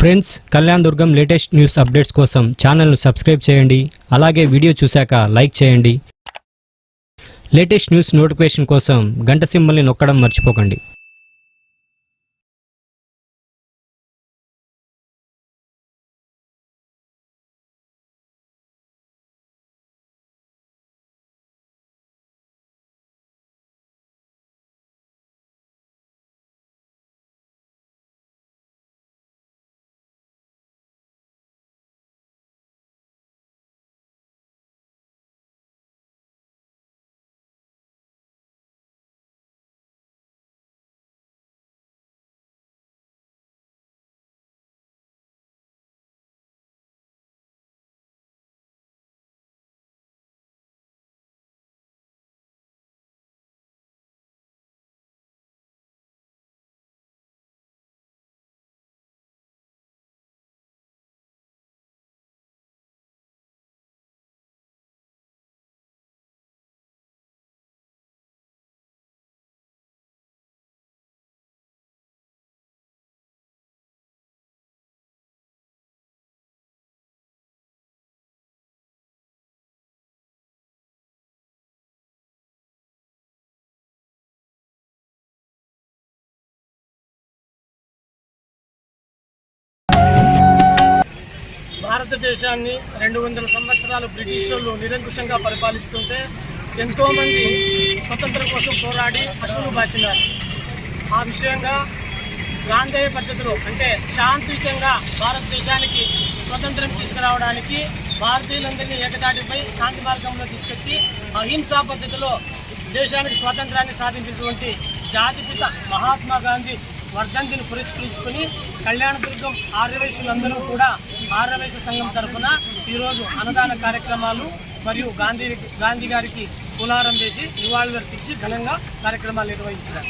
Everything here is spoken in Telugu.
Friends Kalyan Durgam latest news updates కోసం ఛానల్ను సబ్స్క్రైబ్ చేయండి. అలాగే వీడియో చూశాక లైక్ చేయండి. లేటెస్ట్ న్యూస్ నోటిఫికేషన్ కోసం గంట సింబల్ని నొక్కడం మర్చిపోకండి. భారతదేశాన్ని రెండు వందల సంవత్సరాలు బ్రిటిష్ వాళ్ళు నిరంకుశంగా పరిపాలిస్తుంటే ఎంతోమంది స్వతంత్రం కోసం పోరాడి అసలు బాచినారు ఆ విషయంగా గాంధేయ పద్ధతిలో అంటే శాంతియుతంగా భారతదేశానికి స్వతంత్రం తీసుకురావడానికి భారతీయులందరినీ ఏకతాటిపై శాంతి మార్గంలో తీసుకొచ్చి అహింసా పద్ధతిలో దేశానికి స్వాతంత్రాన్ని సాధించినటువంటి జాతిపిత మహాత్మా గాంధీ వర్ధంతిని పురస్కరించుకుని కళ్యాణదుర్గం ఆర్యవైశ్యులందరూ కూడా ఆర్యవైశ్య సంఘం తరఫున ఈరోజు అన్నదాన కార్యక్రమాలు మరియు గాంధీ గాంధీ గారికి పులారం చేసి నివాళులర్పించి ఘనంగా కార్యక్రమాలు నిర్వహించారు.